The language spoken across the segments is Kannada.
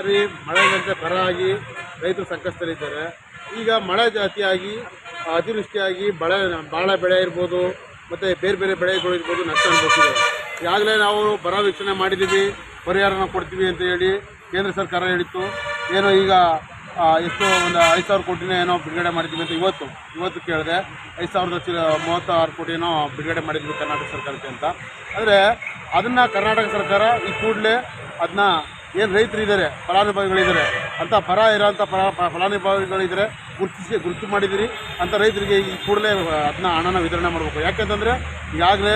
ಬಾರಿ ಮಳೆದಂತೆ ಬರ ಆಗಿ ರೈತರು ಸಂಕಷ್ಟದಲ್ಲಿದ್ದಾರೆ. ಈಗ ಮಳೆ ಜಾಸ್ತಿಯಾಗಿ, ಅತಿವೃಷ್ಟಿಯಾಗಿ ಬಳೆ, ಬಾಳೆ ಬೆಳೆ ಇರ್ಬೋದು, ಮತ್ತು ಬೇರೆ ಬೇರೆ ಬೆಳೆಗಳು ಇರ್ಬೋದು ನಷ್ಟ ಅನುಭವಿಸಿದೆ. ಈಗಾಗಲೇ ನಾವು ಬರ ವೀಕ್ಷಣೆ ಮಾಡಿದ್ದೀವಿ, ಪರಿಹಾರನ ಕೊಡ್ತೀವಿ ಅಂತ ಹೇಳಿ ಕೇಂದ್ರ ಸರ್ಕಾರ ಹೇಳಿತ್ತು. ಏನೋ ಈಗ ಎಷ್ಟು ಒಂದು ಐದು ಸಾವಿರ ಕೋಟಿನ ಏನೋ ಬಿಡುಗಡೆ ಮಾಡಿದ್ವಿ ಅಂತ ಇವತ್ತು ಇವತ್ತು ಕೇಳಿದೆ. ಐದು ಸಾವಿರದ ಚಿ, ಮೂವತ್ತಾರು ಕೋಟಿ ಏನೋ ಬಿಡುಗಡೆ ಮಾಡಿದ್ವಿ ಕರ್ನಾಟಕ ಸರ್ಕಾರಕ್ಕೆ ಅಂತ. ಆದರೆ ಅದನ್ನು ಕರ್ನಾಟಕ ಸರ್ಕಾರ ಈ ಕೂಡಲೇ ಅದನ್ನ ಏನು ರೈತರು ಇದ್ದಾರೆ ಫಲಾನುಭವಿಗಳಿದ್ದಾರೆ, ಅಂತ ಪರ ಇರೋಂಥ ಫಲ ಫಲಾನುಭವಿಗಳಿದ್ದರೆ ಗುರುತಿಸಿ ಗುರುತು ಮಾಡಿದಿರಿ, ಅಂತ ರೈತರಿಗೆ ಈ ಕೂಡಲೇ ಅದನ್ನ ಹಣನ ವಿತರಣೆ ಮಾಡಬೇಕು. ಯಾಕೆಂತಂದರೆ, ಈಗಾಗಲೇ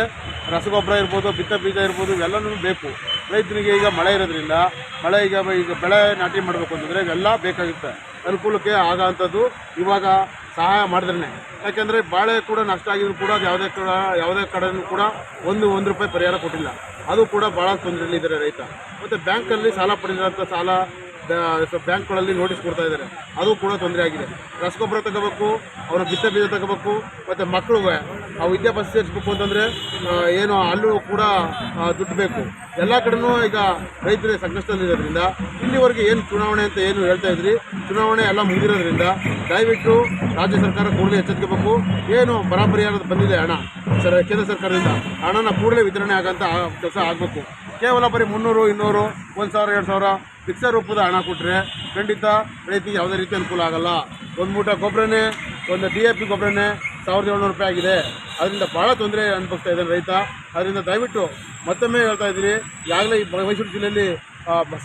ರಸಗೊಬ್ಬರ ಇರ್ಬೋದು, ಬಿತ್ತ ಬೀಜ ಇರ್ಬೋದು, ಇವೆಲ್ಲನೂ ಬೇಕು. ರೈತರಿಗೆ ಈಗ ಮಳೆ ಇರೋದ್ರಿಂದ, ಮಳೆ ಈಗ ಈಗ ಬೆಳೆ ನಾಟಿ ಮಾಡಬೇಕು ಅಂತಂದರೆ ಇವೆಲ್ಲ ಬೇಕಾಗುತ್ತೆ. ಅನುಕೂಲಕ್ಕೆ ಆಗೋವಂಥದ್ದು ಇವಾಗ ಸಹಾಯ ಮಾಡಿದ್ರೆ ಯಾಕೆಂದರೆ ಬಾಳೆ ಕೂಡ ನಷ್ಟ ಆಗಿದ್ರು ಕೂಡ ಯಾವುದೇ ಕೂಡ, ಯಾವುದೇ ಕಡೆನೂ ಕೂಡ ಒಂದು ಒಂದು ರೂಪಾಯಿ ಪರಿಹಾರ ಕೊಟ್ಟಿಲ್ಲ. ಅದು ಕೂಡ ಭಾಳ ತೊಂದರೆಯಲ್ಲಿದ್ದಾರೆ ರೈತ. ಮತ್ತು ಬ್ಯಾಂಕಲ್ಲಿ ಸಾಲ ಪಡೆದಿರೋಂಥ ಸಾಲ, ಬ್ಯಾ- ಬ್ಯಾಂಕ್ಗಳಲ್ಲಿ ನೋಟಿಸ್ ಕೊಡ್ತಾ ಇದ್ದಾರೆ. ಅದು ಕೂಡ ತೊಂದರೆ ಆಗಿದೆ. ರಸಗೊಬ್ಬರ ತಗೋಬೇಕು, ಅವರ ಬಿತ್ತ ಬೀಜ ತಗೋಬೇಕು, ಮತ್ತು ಮಕ್ಕಳಿಗೆ ಆ ವಿದ್ಯಾಭ್ಯಾಸ ಸೇರಿಸ್ಬೇಕು ಅಂತಂದರೆ ಏನು ಅಲ್ಲೂ ಕೂಡ ದುಡ್ಡು ಬೇಕು. ಎಲ್ಲ ಕಡೆನೂ ಈಗ ರೈತರೇ ಸಂಕಷ್ಟದಲ್ಲಿರೋದ್ರಿಂದ, ಇಲ್ಲಿವರೆಗೆ ಏನು ಚುನಾವಣೆ ಅಂತ ಏನು ಹೇಳ್ತಾ ಇದ್ರಿ, ಚುನಾವಣೆ ಎಲ್ಲ ಮುಗಿದಿರೋದ್ರಿಂದ ದಯವಿಟ್ಟು ರಾಜ್ಯ ಸರ್ಕಾರ ಕೂಡಲೇ ಎಚ್ಚೆತ್ಕೋಬೇಕು. ಏನು ಬರ ಪರಿಹಾರದ ಬಂದಿದೆ ಹಣ, ಸರ್, ಕೇಂದ್ರ ಸರ್ಕಾರದಿಂದ, ಹಣನ ಕೂಡಲೇ ವಿತರಣೆ ಆಗೋಂಥ ಕೆಲಸ ಆಗಬೇಕು. ಕೇವಲ ಬರೀ ಮುನ್ನೂರು, ಇನ್ನೂರು, ಒಂದು ಸಾವಿರ, ಎರಡು ಸಾವಿರ ಫಿಕ್ಸರ್ ರೂಪದ ಹಣ ಕೊಟ್ಟರೆ ಖಂಡಿತ ರೈತಿಗೆ ಯಾವುದೇ ರೀತಿ ಅನುಕೂಲ ಆಗಲ್ಲ. ಒಂದು ಮೂಟ ಗೊಬ್ಬರನೇ, ಒಂದು ಡಿ ಎ ಪಿ ಗೊಬ್ಬರನೇ ಸಾವಿರದ ಏಳ್ನೂರು ರೂಪಾಯಿ ಆಗಿದೆ. ಅದರಿಂದ ಭಾಳ ತೊಂದರೆ ಅನುಭವಿಸ್ತಾ ಇದ್ದಾನೆ ರೈತ. ಅದರಿಂದ ದಯವಿಟ್ಟು ಮತ್ತೊಮ್ಮೆ ಹೇಳ್ತಾ ಇದ್ದೀರಿ. ಈಗಾಗಲೇ ಈ ಮೈಸೂರು ಜಿಲ್ಲೆಯಲ್ಲಿ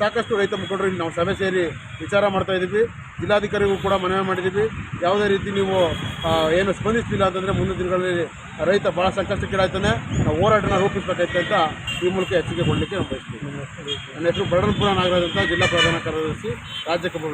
ಸಾಕಷ್ಟು ರೈತ ಮುಖಂಡರು ನಾವು ಸಭೆ ಸೇರಿ ವಿಚಾರ ಮಾಡ್ತಾ ಇದ್ದೀವಿ. ಜಿಲ್ಲಾಧಿಕಾರಿಗೂ ಕೂಡ ಮನವಿ ಮಾಡಿದ್ದೀವಿ. ಯಾವುದೇ ರೀತಿ ನೀವು ಏನು ಸ್ಪಂದಿಸ್ತಿಲ್ಲ ಅಂತಂದರೆ ಮುಂದಿನ ದಿನಗಳಲ್ಲಿ ರೈತ ಭಾಳ ಸಂಕಷ್ಟಕ್ಕೀಡಾಗ್ತಾನೆ. ನಾವು ಹೋರಾಟನ ರೂಪಿಸಬೇಕಾಯ್ತು ಅಂತ ಈ ಮೂಲಕ ಎಚ್ಚರಿಕೆ ಕೊಡಲಿಕ್ಕೆ ನಾವು ಬಯಸ್ತೀವಿ ನನ್ನ ಹೆಸರು ಬಡನಪುರ ನಾಗರಾಜ್ ಅಂತ ಜಿಲ್ಲಾ ಪ್ರಧಾನ ಕಾರ್ಯದರ್ಶಿ, ರಾಜ್ಯ ಕಬ್ಬು